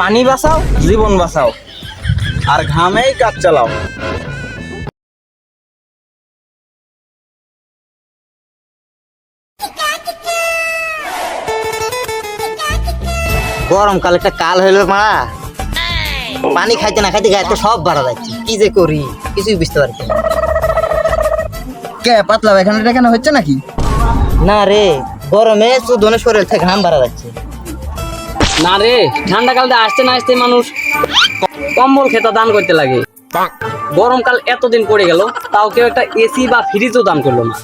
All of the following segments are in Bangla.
পানি বাঁচাও জীবন বাঁচাও। আর ঘামেই কাজ চালাও। গরমকাল একটা কাল হইল মা। পানি খাইতে না খাইতে গায়ে সব বাড়া যাচ্ছে। কি যে করি? কিছুই বুঝতে পারছি না। কে পাতলা পায়খানাটা কেন হচ্ছে নাকি? না রে গরমে চুদনে শরীর থেকে ঘাম বাড়া যাচ্ছে। না রে ঠান্ডা কালতে আসতে না আসতে মানুষ কম্বল খেতা দান করতে লাগে। গরমকাল এতদিন পড়ে গেল তাও কেউ একটা এসি বা ফ্রিজও দান করল না।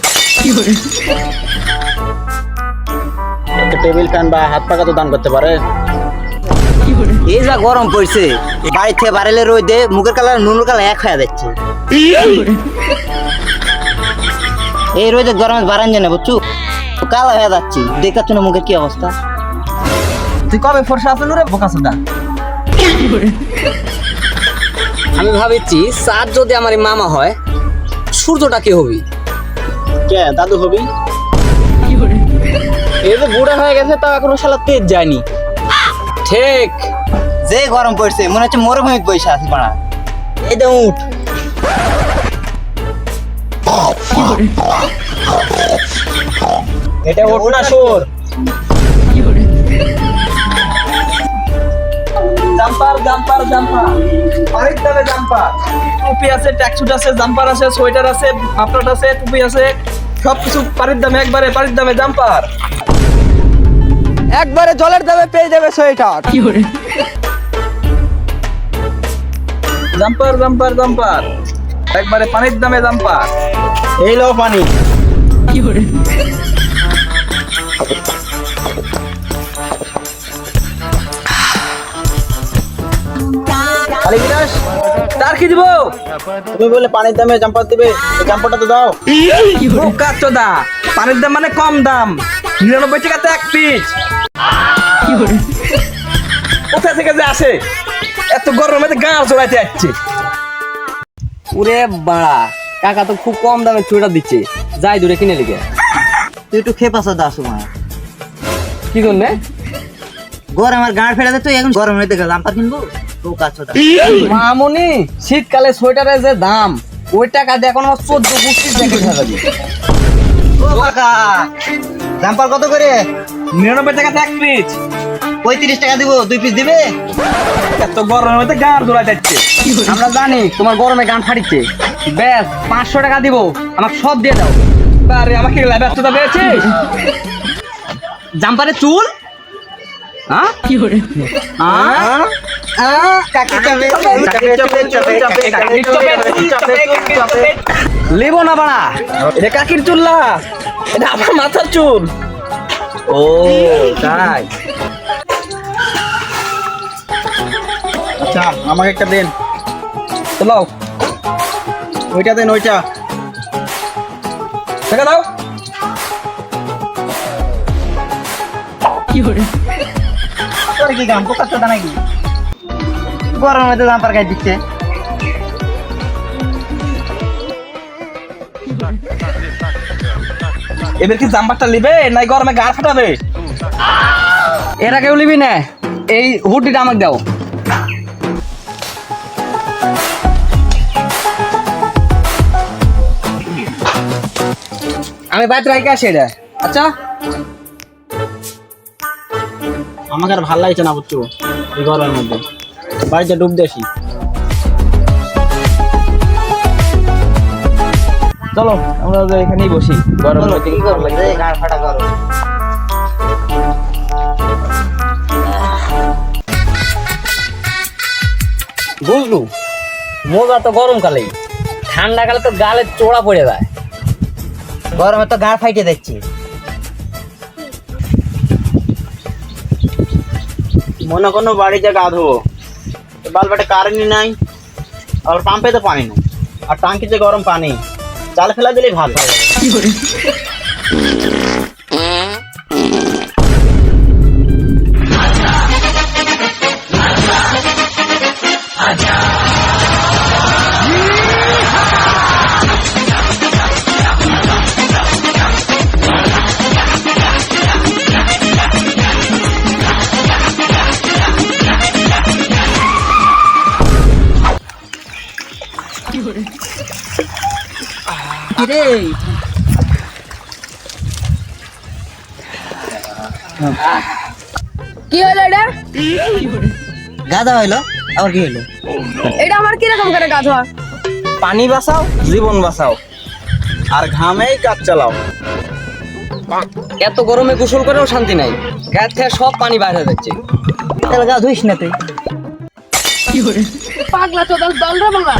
একটা টেবিল ফ্যান বা হাত পাকা তো দান করতে পারে। এই যা গরম পড়ছে বাড়ি থেকে বাড়াইলে রোদে মুখের কালার নুনুর কালার এক হয়ে যাচ্ছে। এই রোদে গরমে বাড়ান জানে বুঝছু? কালো হয়ে যাচ্ছি দেখাচ্ছ না মুখের কি অবস্থা? তুই কবে ফর্সা আসলো রে বোকা সুদা। আমি ভাবিছি চাঁদ যদি আমার মামা হয় সূর্যটা কি হবি? কে? দাদু হবি? এই যে বুড়া হয়ে গেছে তাও এখনও শালা তেজ যায়নি। ঠিক। যে গরম পড়ছে মনে হচ্ছে মরুভূমিতে বসে আছি পাড়া এই দে উঠ। এটা ওঠ না। সুর। Jumper jumper jumper. পানির দামে জাম্পার। টুপি আছে ট্যাক্সুট আছে জাম্পার আছে সোয়েটার আছে মাফলার আছে টুপি আছে। সব কিছু পানির দামে একবারে পানির দামে জাম্পার। একবারে জলের দামে পেয়ে যাবে সোয়েটার। কি করে? Jumper jumper jumper. একবারে পানির দামে জাম্পার। এই লো পানি। খালি গিলাস তার কি দিব? তুমি বলে পানির দামে জাম্পার দিবে জাম্পারটা তো দাও। বোকা চোদা পানির দাম মানে কম দাম। নিরানব্বই টাকাতে এক পিস কোথা থেকে যে আসে? এত গরমে গাঁ চড়াইতে যাচ্ছে ওরে বাড়া কাকা তো খুব কম দামে চুড়া দিচ্ছে। যাই দূরে কিনে লিখে। তুই একটু খেয়ে পাশা দাস মা। কি জন্যে? গরম আর গাঁড় ফেরাতে তুই এখন গরম হইতে গেল জাম্পার কিনবো? মামনি শীতকালে সোয়েটারের যে দাম ওই টাকা দিয়ে এখন আমার চোদ্দ পঁচিশ জ্যাকেট হয়ে ও কাকা জাম্পার কত করে? নিরানব্বই টাকাতে এক পিস। পঁয়ত্রিশ টাকা দিব দুই পিস দিবে? এত গরমের মধ্যে গাঁ চড়াইতে যাচ্ছে। আমরা জানি তোমার গরমে গান ফাটিচ্ছে। ব্যাস পাঁচশো টাকা দিব আমাকে সব দিয়ে দাও। আরে আমাকে ব্যস্ততা পেয়েছে? জাম্পারে চুল? হ্যাঁ কাকি চাবে লিবো না বাড়া। এটা কাকির চুল না। এটা আমার মাথার চুল। ও তাই। আচ্ছা আমাকে একটা দেন। চলাও ওইটা দেন ওইটা। টাকা দাও। তোর কি কাম পোকা চোদা নাকি? গরম হইতে জাম্পার গায়ে দিচ্ছে। এবার কি জাম্পারটা নিবে নাই গরমে গা ফাটাবে? এরা কেউ লিবি না এই হুডিটা আমাকে দাও। আমি বাইরে রাখি আসি এটা আচ্ছা। আমাকে আর ভালো লাগছে না বুঝছ এই গরমের মধ্যে। বাড়িতে ডুব দেশি। চলো আমরা যে এখানেই বসি। কি করব? ফাটা গরম। বুঝলু মজা তো গরমকালেই ঠান্ডাকালে তো গালে চোড়া পড়ে যায়। গরমে তো গাঁড় ফাইটে দিচ্ছে মনে কোনো বাড়িতে গা ধোবো। বালবাটে কারেন্টই নাই আর পাম্পে তো পানি নাই। আর টাঙ্কিতে গরম পানি, চাল ফেলা দিলেই ভাত হয়ে রে। কি হলো এটা? গাদা হইল আবার কি হইল? এটা আমার কীরকম করে হয় পানি বাঁচাও জীবন বাঁচাও আর ঘামেই কাজ চালাও। এত গরমে গোসল করেও শান্তি নাই। গায়ের থেকে সব পানি বাইরে যাচ্ছে। তাহলে গা ধুইস না তুই। পাগলা চোদাল দল রে বাংলা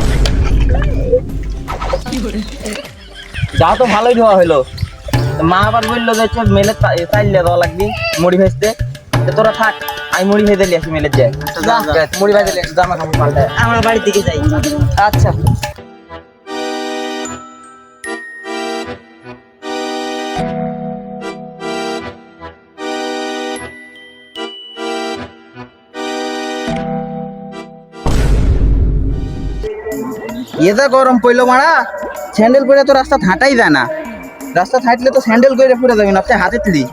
যা তো ভালোই ধোয়া হইল। মা আবার বলল যে হচ্ছে মেলে চাইলে দেওয়া লাগবি মুড়ি ভেজতে। তোরা থাক আমি মুড়ি ভেজে দিলি আসি মেলে যাই মুড়ি ভেজে জামা কাপড় পাল্টায়। আমার বাড়ির দিকে যাই। আচ্ছা। এটা গরম পড়ল মারা। স্যান্ডেল পরে তো রাস্তা হাঁটাই যায় না। রাস্তা হাঁটলে তো স্যান্ডেল করে পুরো যাবে, না আপনি হাতে তুলি।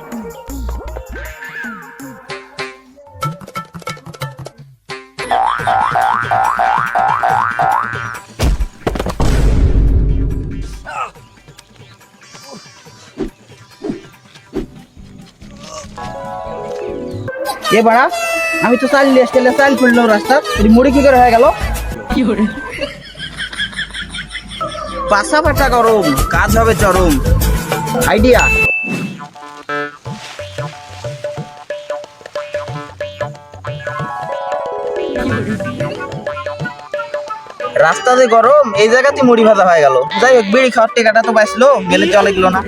এ বাড়া, আমি তো চাল নিয়ে আসলে চাল পড়ল রাস্তা এই মুড়ি কি করে হয়ে গেল? পাশা বাটা গরম, কাজ হবে চরম। আইডিয়া? রাস্তাতে গরম, এই জায়গাতে মুড়ি ভাজা হয়ে গেল। যাই হোক, বিড়ি খাওয়ার টেকাটা তো বাঁচলো, গেলে চলে গেলো না।